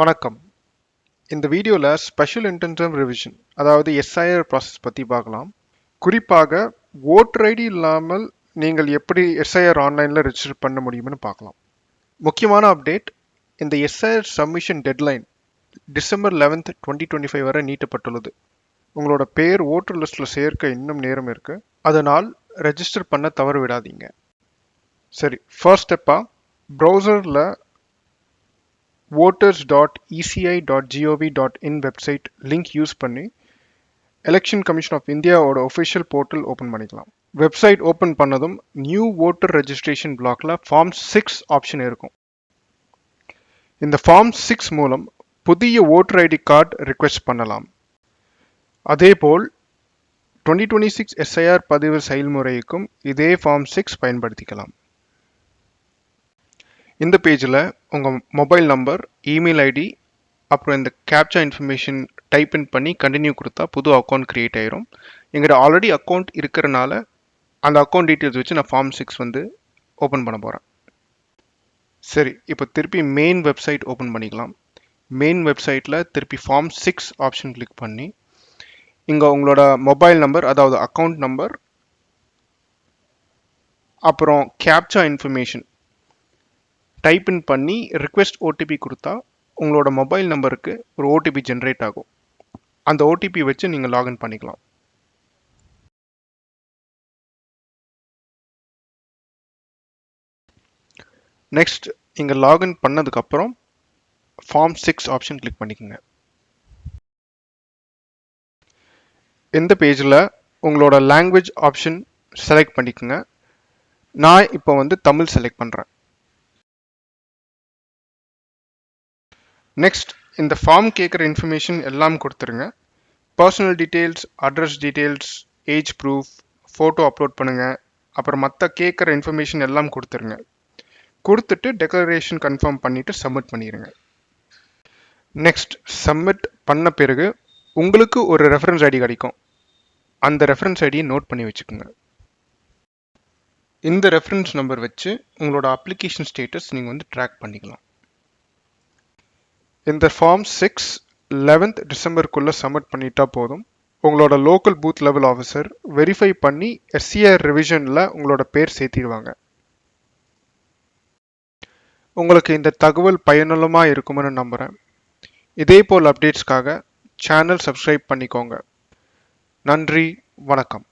வணக்கம். இந்த வீடியோவில் ஸ்பெஷல் இன்டென்சிவ் ரிவிஷன் அதாவது எஸ்ஐஆர் ப்ராசஸ் பற்றி பார்க்கலாம். குறிப்பாக ஓட்டர் ஐடி இல்லாமல் நீங்கள் எப்படி எஸ்ஐஆர் ஆன்லைனில் ரெஜிஸ்டர் பண்ண முடியும்னு பார்க்கலாம். முக்கியமான அப்டேட் இந்த SIR submission deadline December eleventh twenty twenty five வரை நீட்டப்பட்டுள்ளது. உங்களோட பேர் ஓட்டர் லிஸ்ட்டில் சேர்க்க இன்னும் நேரம் இருக்குது அதனால் ரெஜிஸ்டர் பண்ண தவறு விடாதீங்க. சரி ஃபர்ஸ்ட் ஸ்டெப்பாக ப்ரௌசரில் voters.eci.gov.in வெப்சைட் லிங்க் யூஸ் பண்ணி எலெக்ஷன் கமிஷன் ஆஃப் இந்தியாவோட ஒஃபிஷியல் போர்ட்டல் ஓப்பன் பண்ணிக்கலாம். வெப்சைட் ஓப்பன் பண்ணதும் நியூ ஓட்டர் ரெஜிஸ்ட்ரேஷன் பிளாக்ல ஃபார்ம் சிக்ஸ் ஆப்ஷன் இருக்கும். இந்த ஃபார்ம் சிக்ஸ் மூலம் புதிய ஓட்டர் ஐடி கார்டு ரிக்வெஸ்ட் பண்ணலாம். அதேபோல் டுவெண்ட்டி டுவெண்ட்டி சிக்ஸ் எஸ்ஐஆர் பதிவு செயல்முறைக்கும் இதே ஃபார்ம் சிக்ஸ் பயன்படுத்திக்கலாம். இந்த பேஜில் உங்கள் மொபைல் நம்பர் இமெயில் ஐடி அப்புறம் இந்த கேப்சா இன்ஃபர்மேஷன் டைப் இன் பண்ணி கண்டினியூ கொடுத்தா புது அக்கௌண்ட் க்ரியேட் ஆயிரும். எங்கள்கிட்ட ஆல்ரெடி அக்கௌண்ட் இருக்கிறனால அந்த அக்கௌண்ட் டீட்டெயில்ஸ் வச்சு நான் ஃபார்ம் சிக்ஸ் வந்து ஓப்பன் பண்ண போகிறேன் சரி இப்போ திருப்பி மெயின் வெப்சைட் ஓப்பன் பண்ணிக்கலாம். மெயின் வெப்சைட்டில் திருப்பி ஃபார்ம் சிக்ஸ் ஆப்ஷன் கிளிக் பண்ணி இங்கே உங்களோட மொபைல் நம்பர் அதாவது அக்கௌண்ட் நம்பர் அப்புறம் கேப்சா இன்ஃபர்மேஷன் டைப் இன் பண்ணி ரிக்வெஸ்ட் ஓடிபி கொடுத்தா உங்களோட மொபைல் நம்பருக்கு ஒரு ஓடிபி ஜென்ரேட் ஆகும். அந்த ஓடிபி வச்சு நீங்கள் லாகின் பண்ணிக்கலாம். நெக்ஸ்ட் இங்கே லாகின் பண்ணதுக்கப்புறம் ஃபார்ம் சிக்ஸ் ஆப்ஷன் கிளிக் பண்ணிக்கோங்க. இந்த பேஜில் உங்களோட லாங்குவேஜ் ஆப்ஷன் செலக்ட் பண்ணிக்கோங்க. நான் இப்போ வந்து தமிழ் செலக்ட் பண்ணுறேன் நெக்ஸ்ட் இந்த ஃபார்ம் கேட்குற இன்ஃபர்மேஷன் எல்லாம் கொடுத்துருங்க. Personal details address details age proof photo upload பண்ணுங்கள் அப்புறம் மற்ற கேட்குற இன்ஃபர்மேஷன் எல்லாம் கொடுத்துருங்க. கொடுத்துட்டு டெக்ளரேஷன் கன்ஃபார்ம் பண்ணிவிட்டு சப்மிட் பண்ணிடுங்க நெக்ஸ்ட் சப்மிட் பண்ண பிறகு உங்களுக்கு ஒரு ரெஃபரன்ஸ் ஐடி கிடைக்கும். அந்த ரெஃபரன்ஸ் ஐடியை நோட் பண்ணி வச்சுக்கோங்க. இந்த ரெஃபரன்ஸ் நம்பர் வச்சு உங்களோட அப்ளிகேஷன் ஸ்டேட்டஸ் நீங்கள் வந்து ட்ராக் பண்ணிக்கலாம். இந்த ஃபார்ம் சிக்ஸ் லெவன்த் டிசம்பருக்குள்ளே சப்மிட் பண்ணிட்டா போதும். உங்களோட local booth level officer verify பண்ணி எஸ்சிஆர் ரிவிஷனில் உங்களோட பேர் சேர்த்திடுவாங்க. உங்களுக்கு இந்த தகவல் பயனுள்ளமாக இருக்கும்னு நம்புகிறேன் இதே போல் அப்டேட்ஸ்க்காக சேனல் சப்ஸ்கிரைப் பண்ணிக்கோங்க. நன்றி வணக்கம்.